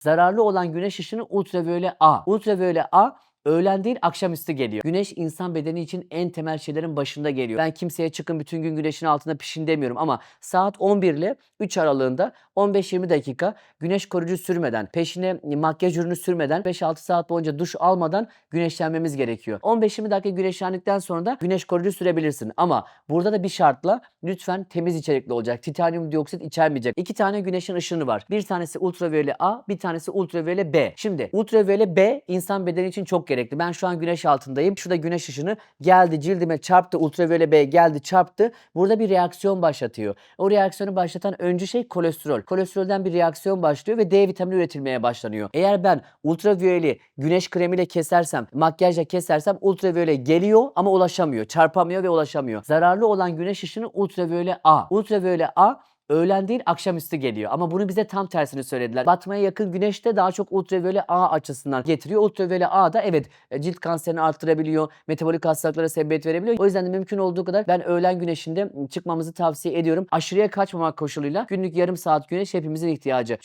Zararlı olan güneş ışını ultraviyole A. Ultraviyole A Öğlen değil akşamüstü geliyor. Güneş insan bedeni için en temel şeylerin başında geliyor. Ben kimseye çıkın bütün gün güneşin altında pişin demiyorum ama saat 11 ile 3 aralığında 15-20 dakika güneş koruyucu sürmeden, peşine makyaj ürünü sürmeden 5-6 saat boyunca duş almadan güneşlenmemiz gerekiyor. 15-20 dakika güneşlendikten sonra da güneş koruyucu sürebilirsin. Ama burada da bir şartla lütfen temiz içerikli olacak. Titanyum dioksit içermeyecek. İki tane güneşin ışını var. Bir tanesi ultraviyole A, bir tanesi ultraviyole B. Şimdi ultraviyole B insan bedeni için çok gerekli. Ben şu an güneş altındayım. Şurada güneş ışını geldi cildime çarptı. Ultraviyole B geldi çarptı. Burada bir reaksiyon başlatıyor. O reaksiyonu başlatan öncü şey kolesterol. Kolesterolden bir reaksiyon başlıyor ve D vitamini üretilmeye başlanıyor. Eğer ben ultraviyole güneş kremiyle kesersem, makyajla kesersem ultraviyole geliyor ama ulaşamıyor. Çarpamıyor ve ulaşamıyor. Zararlı olan güneş ışını ultraviyole A. Ultraviyole A öğlen değil akşamüstü geliyor. Ama bunu bize tam tersini söylediler. Batmaya yakın güneşte daha çok ultraviyole A açısından getiriyor. Ultraviyole A da evet e, cilt kanserini arttırabiliyor. Metabolik hastalıklara sebebiyet verebiliyor. O yüzden de mümkün olduğu kadar ben öğlen güneşinde çıkmamızı tavsiye ediyorum. Aşırıya kaçmamak koşuluyla günlük yarım saat güneş hepimizin ihtiyacı.